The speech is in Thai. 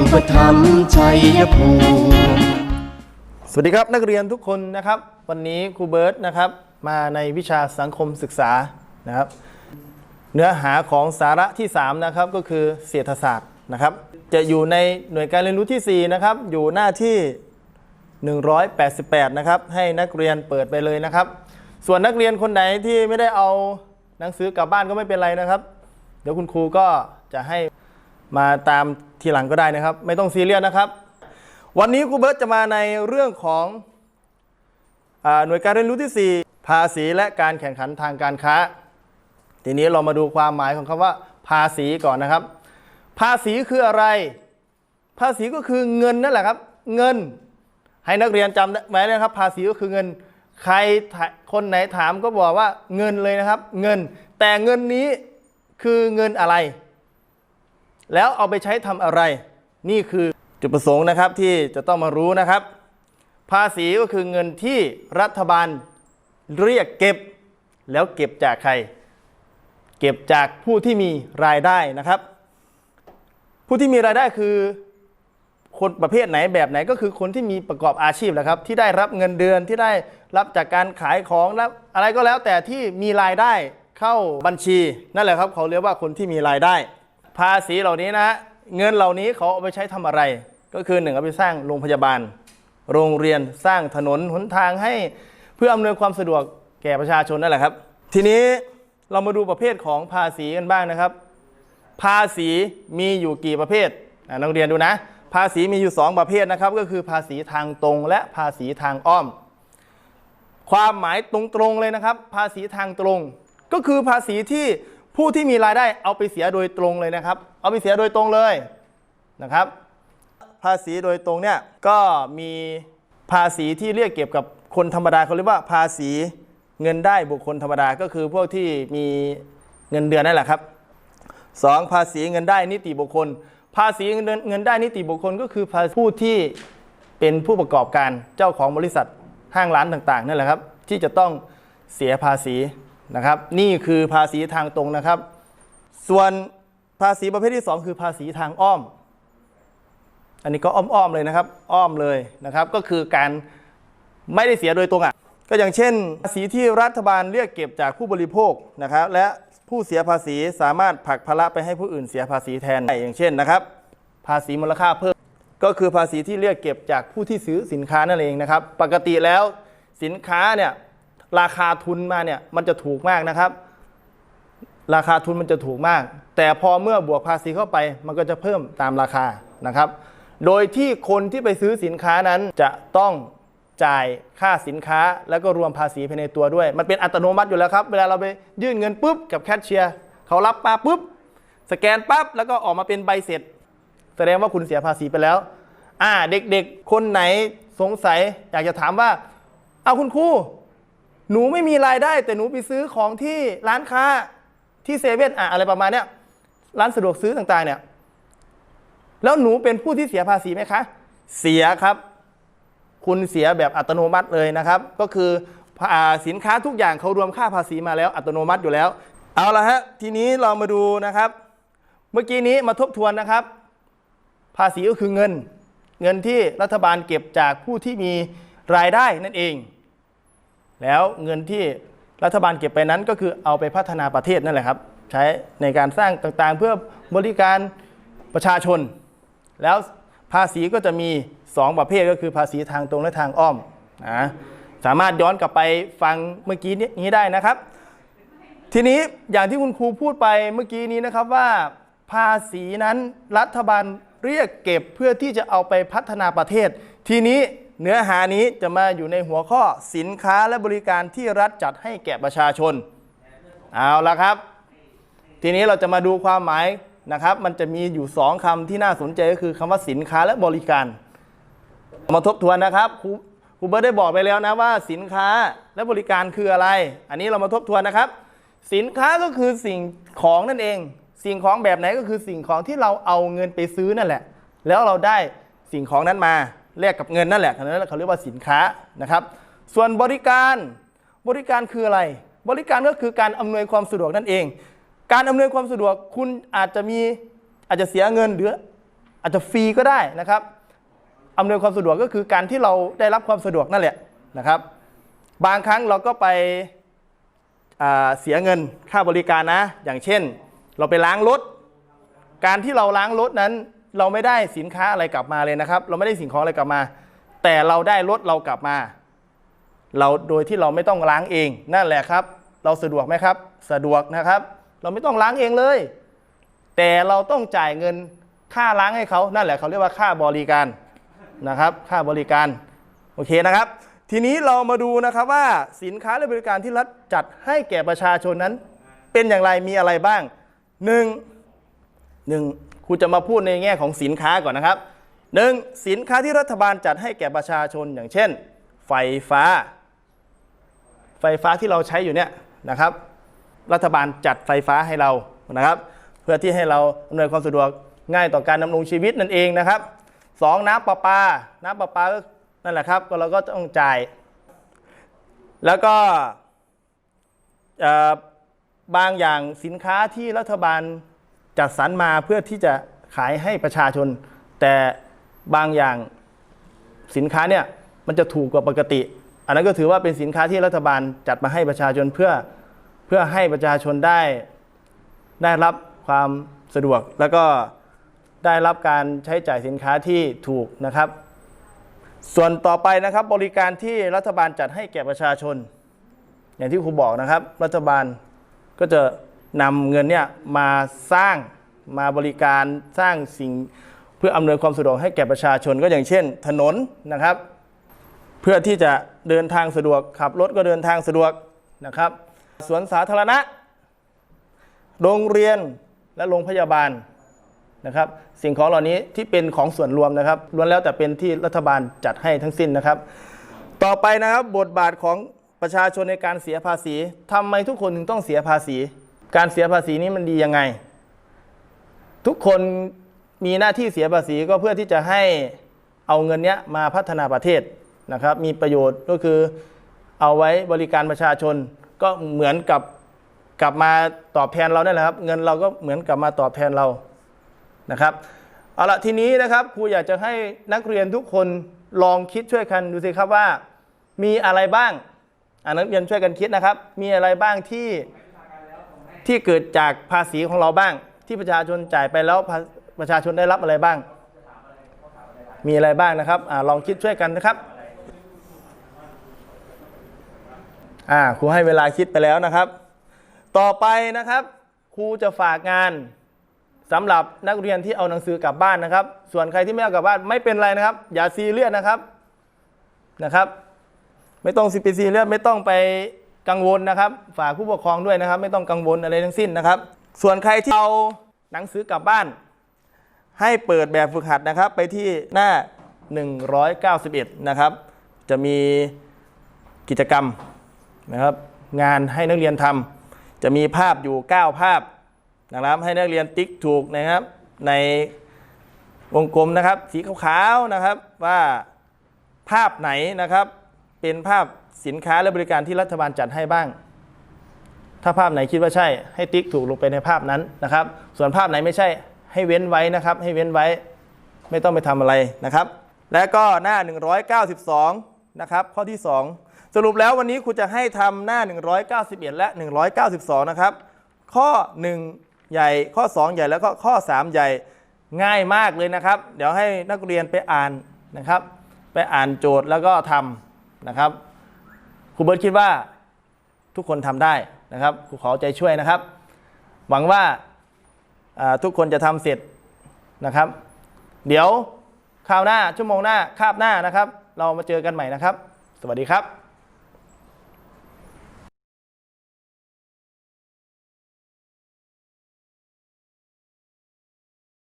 อุปถัมภ์ชัยภูมิสวัสดีครับนักเรียนทุกคนนะครับ วันนี้ครูเบิร์ตนะครับ มาในวิชาสังคมศึกษานะครับ เนื้อหาของสาระที่ 3 นะครับ ก็คือเศรษฐศาสตร์นะครับ จะอยู่ในหน่วยการเรียนรู้ที่ 4 นะครับ อยู่หน้าที่ 188 นะครับ ให้นักเรียนเปิดไปเลยนะครับ ส่วนนักเรียนคนไหนที่ไม่ได้เอาหนังสือกลับบ้านก็ไม่เป็นไรนะครับ เดี๋ยวคุณครูก็จะให้ มาตามทีหลังก็ได้นะครับ ไม่ต้องซีเรียสนะครับ วันนี้ครูเบิร์ตจะมาในเรื่องของอหน่วยการเรียนรู้ที่ 4 ภาษีและการแข่งขันทางการค้า ทีนี้เรามาดูความหมายของคำว่า ภาษีก่อนนะครับ ภาษีคืออะไร ภาษีก็คือเงินนั่นแหละครับ เงิน ให้นักเรียนจำไว้นะครับ ภาษีก็คือเงินใครคนไหนถามก็บอกว่าเงินเลยนะครับ เงิน แต่เงินนี้คือเงินอะไร แล้วเอาไปใช้ทำอะไร นี่คือจุดประสงค์นะครับที่จะต้องมารู้นะครับ ภาษีก็คือเงินที่รัฐบาลเรียกเก็บ แล้วเก็บจากใคร เก็บจากผู้ที่มีรายได้นะครับ ผู้ที่มีรายได้คือคนประเภทไหนแบบไหนก็คือคนที่มีประกอบอาชีพแหละครับ ที่ได้รับเงินเดือนที่ได้รับจากการขายของแล้วอะไรก็แล้วแต่ที่มีรายได้เข้าบัญชี นั่นแหละครับ เขาเรียกว่าคนที่มีรายได้ ภาษีเหล่านี้นะเงินเหล่านี้เขาเอาไปใช้ทำอะไร ก็คือหนึ่งเอาไปสร้างโรงพยาบาล โรงเรียนสร้างถนนหนทางให้เพื่ออำนวยความสะดวกแก่ประชาชนนั่นแหละครับ ทีนี้เรามาดูประเภทของภาษีกันบ้างนะครับ ภาษีมีอยู่กี่ประเภทนักเรียนดูนะ ภาษีมีอยู่ 2 ประเภทนะครับ ก็คือภาษีทางตรงและภาษีทางอ้อม ความหมายตรงๆเลยนะครับ ภาษีทางตรง ก็คือภาษีที่ ผู้ที่มีรายได้เอาไปเสียโดยตรงเลยนะครับ เอาไปเสียโดยตรงเลยนะครับ ภาษีโดยตรงเนี่ยก็มีภาษีที่เรียกเก็บกับคนธรรมดาเขาเรียกว่าภาษีเงินได้บุคคลธรรมดาก็คือพวกที่มีเงินเดือนนั่นแหละครับสองภาษีเงินได้นิติบุคคล ภาษีเงินเงินได้นิติบุคคลก็คือผู้ที่เป็นผู้ประกอบการเจ้าของบริษัทห้างร้านต่างๆนั่นแหละครับ ที่จะต้องเสียภาษี นะครับ นี่คือภาษีทางตรงนะครับ ส่วนภาษีประเภทที่ 2 คือภาษีทางอ้อม อันนี้ก็อ้อมๆเลยนะครับ อ้อมเลยนะครับ ก็คือการไม่ได้เสียโดยตรงอะก็อย่างเช่น ภาษีที่รัฐบาลเรียกเก็บจากผู้บริโภคนะครับ และผู้เสียภาษีสามารถผลักภาระไปให้ผู้อื่นเสียภาษีแทนได้อย่างเช่นนะครับ ภาษีมูลค่าเพิ่ม ก็คือภาษีที่เรียกเก็บจากผู้ที่ซื้อสินค้านั่นเองนะครับ ปกติแล้วสินค้าเนี่ย ราคาทุนมาเนี่ยมันจะถูกมากนะครับ ราคาทุนมันจะถูกมาก แต่พอเมื่อบวกภาษีเข้าไป มันก็จะเพิ่มตามราคานะครับ โดยที่คนที่ไปซื้อสินค้านั้นจะต้องจ่ายค่าสินค้าแล้วก็รวมภาษีภายในตัวด้วย มันเป็นอัตโนมัติอยู่แล้วครับ เวลาเราไปยื่นเงินปุ๊บกับแคชเชียร์เขารับมาปุ๊บสแกนปั๊บแล้วก็ออกมาเป็นใบเสร็จ แสดงว่าคุณเสียภาษีไปแล้ว อ่าเด็กๆ คนไหนสงสัย อยากจะถามว่า เอาคุณครู หนูไม่มีรายได้ แต่หนูไปซื้อของที่ร้านค้าที่เซเว่นอะอะไรประมาณเนี้ยร้านสะดวกซื้อต่างๆ เนี่ย แล้วหนูเป็นผู้ที่เสียภาษีไหมคะ เสียครับ คุณเสียแบบอัตโนมัติเลยนะครับ ก็คือสินค้าทุกอย่างเขารวมค่าภาษีมาแล้วอัตโนมัติอยู่แล้ว เอาละฮะ ทีนี้เรามาดูนะครับ เมื่อกี้นี้มาทบทวนนะครับ ภาษีก็คือเงิน เงินที่รัฐบาลเก็บจากผู้ที่มีรายได้นั่นเอง แล้วเงินที่รัฐบาลเก็บไปนั้นก็คือเอาไปพัฒนาประเทศนั่นแหละครับ ใช้ในการสร้างต่างๆ เพื่อบริการประชาชน แล้วภาษีก็จะมี 2 ประเภทก็คือภาษีทางตรงและทางอ้อมนะสามารถย้อนกลับไปฟังเมื่อกี้นี้ได้นะครับ ทีนี้อย่างที่คุณครูพูดไปเมื่อกี้นี้นะครับว่า ภาษีนั้นรัฐบาลเรียกเก็บเพื่อที่จะเอาไปพัฒนาประเทศ ทีนี้ เนื้อหานี้จะมาอยู่ในหัวข้อสินค้าและบริการที่รัฐจัดให้แก่ประชาชน เอาละครับ ทีนี้เราจะมาดูความหมายนะครับ มันจะมีอยู่สองคำที่น่าสนใจก็คือคำว่าสินค้าและบริการ มาทบทวนนะครับครูครูเบิร์ตได้บอกไปแล้วนะว่า สินค้าและบริการคืออะไร อันนี้เรามาทบทวนนะครับ สินค้าก็คือสิ่งของนั่นเอง สิ่งของแบบไหนก็คือสิ่งของที่เราเอาเงินไปซื้อนั่นแหละ แล้วเราได้สิ่งของนั้นมา แลกกับเงินนั่นแหละนั้นเขาเรียกว่าสินค้านะครับ ส่วนบริการบริการคืออะไร บริการก็คือการอำนวยความสะดวกนั่นเอง การอำนวยความสะดวกคุณอาจจะมีอาจจะเสียเงินหรืออาจจะฟรีก็ได้นะครับอำนวยความสะดวกก็คือการที่เราได้รับความสะดวกนั่นแหละนะครับ บางครั้งเราก็ไปเสียเงินค่าบริการนะ อย่างเช่น เราไปล้างรถ การที่เราล้างรถนั้น เราไม่ได้สินค้าอะไรกลับมาเลยนะครับ เราไม่ได้สิ่งของอะไรกลับมา แต่เราได้รถเรากลับมา เราโดยที่เราไม่ต้องล้างเอง นั่นแหละครับ เราสะดวกไหมครับ สะดวกนะครับ เราไม่ต้องล้างเองเลย แต่เราต้องจ่ายเงินค่าล้างให้เขานั่นแหละเขาเรียกว่าค่าบริการนะครับ ค่าบริการโอเคนะครับ ทีนี้เรามาดูนะครับว่าสินค้าและบริการที่รัฐจัดให้แก่ประชาชนนั้น เป็นอย่างไรมีอะไรบ้างหนึ่งหนึ่ง ครูจะมาพูดในแง่ของสินค้าก่อนนะครับหนึ่งสินค้าที่รัฐบาลจัดให้แก่ประชาชนอย่างเช่น ไฟฟ้า ไฟฟ้าที่เราใช้อยู่เนี่ยนะครับ รัฐบาลจัดไฟฟ้าให้เรานะครับ เพื่อที่ให้เราอำนวยความสะดวกง่ายต่อการดำรงชีวิตนั่นเองนะครับสองน้ำประปา น้ำประปาก็นั่นแหละครับก็เราก็ต้องจ่าย แล้วก็บางอย่างสินค้าที่รัฐบาล จัดสรรมาเพื่อที่จะขายให้ประชาชน แต่บางอย่างสินค้าเนี่ยมันจะถูกกว่าปกติ อันนั้นก็ถือว่าเป็นสินค้าที่รัฐบาลจัดมาให้ประชาชนเพื่อเพื่อให้ประชาชนได้ได้รับความสะดวกแล้วก็ได้รับการใช้จ่ายสินค้าที่ถูกนะครับ ส่วนต่อไปนะครับบริการที่รัฐบาลจัดให้แก่ประชาชน อย่างที่ครูบอกนะครับ รัฐบาลก็จะ นำเงินเนี่ยมาสร้างมาบริการสร้างสิ่งเพื่ออำนวยความสะดวกให้แก่ประชาชนก็อย่างเช่น ถนนนะครับ เพื่อที่จะเดินทางสะดวกขับรถก็เดินทางสะดวกนะครับสวนสาธารณะ โรงเรียนและโรงพยาบาลนะครับ สิ่งของเหล่านี้ที่เป็นของส่วนรวมนะครับล้วนแล้วแต่เป็นที่รัฐบาลจัดให้ทั้งสิ้นนะครับ ต่อไปนะครับบทบาทของประชาชนในการเสียภาษีทำไมทุกคนถึงต้องเสียภาษี การเสียภาษีนี้มันดียังไง ทุกคนมีหน้าที่เสียภาษีก็เพื่อที่จะให้เอาเงินเนี้ยมาพัฒนาประเทศนะครับ มีประโยชน์ก็คือเอาไว้บริการประชาชนก็เหมือนกับกลับมาตอบแทนเราได้แหละครับ เงินเราก็เหมือนกลับมาตอบแทนเรานะครับเอาละทีนี้นะครับครูอยากจะให้นักเรียนทุกคนลองคิดช่วยกันดูสิครับว่า มีอะไรบ้างอ่านักเรียนช่วยกันคิดนะครับ มีอะไรบ้างที่ ที่เกิดจากภาษีของเราบ้าง ที่ประชาชนจ่ายไปแล้วประชาชนได้รับอะไรบ้าง มีอะไรบ้างนะครับอลองคิดช่วยกันนะครับครูให้เวลาคิดไปแล้วนะครับ ต่อไปนะครับครูจะฝากงานสำหรับนักเรียนที่เอาหนังสือกลับบ้านนะครับ ส่วนใครที่ไม่เอากลับบ้านไม่เป็นไรนะครับ อย่าซีเรียสนะครับนะครับ ไม่ต้องสิไปซีเรียสไม่ต้องไป กังวลนะครับ ฝากผู้ปกครองด้วยนะครับ ไม่ต้องกังวลอะไรทั้งสิ้นนะครับ ส่วนใครที่เอาหนังสือกลับบ้าน ให้เปิดแบบฝึกหัดนะครับ ไปที่หน้า 191 นะครับ จะมีกิจกรรมนะครับ งานให้นักเรียนทำจะมีภาพอยู่ 9 ภาพนะครับให้นักเรียนติ๊กถูกนะครับ ในวงกลมนะครับ สีขาวๆนะครับว่าภาพไหนนะครับ เป็นภาพสินค้าและบริการที่รัฐบาลจัดให้บ้าง ถ้าภาพไหนคิดว่าใช่ ให้ติ๊กถูกลงไปในภาพนั้นนะครับ ส่วนภาพไหนไม่ใช่ให้เว้นไว้นะครับ ให้เว้นไว้ไม่ต้องไปทำอะไรนะครับ และก็หน้า 192 นะครับ ข้อที่ 2 สรุปแล้ววันนี้ครูจะให้ทำหน้า 191 และ 192 นะครับ ข้อ 1 ใหญ่ข้อ 2 ใหญ่แล้วก็ข้อ 3 ใหญ่ง่ายมากเลยนะครับ เดี๋ยวให้นักเรียนไปอ่านนะครับ ไปอ่านโจทย์แล้วก็ทำ นะครับครูเบิร์ตคิดว่าทุกคนทำได้นะครับครูขอใจช่วยนะครับ หวังว่าอ่าทุกคนจะทำเสร็จนะครับ เดี๋ยวคราวหน้าชั่วโมงหน้าคาบหน้านะครับ เรามาเจอกันใหม่นะครับ สวัสดีครับ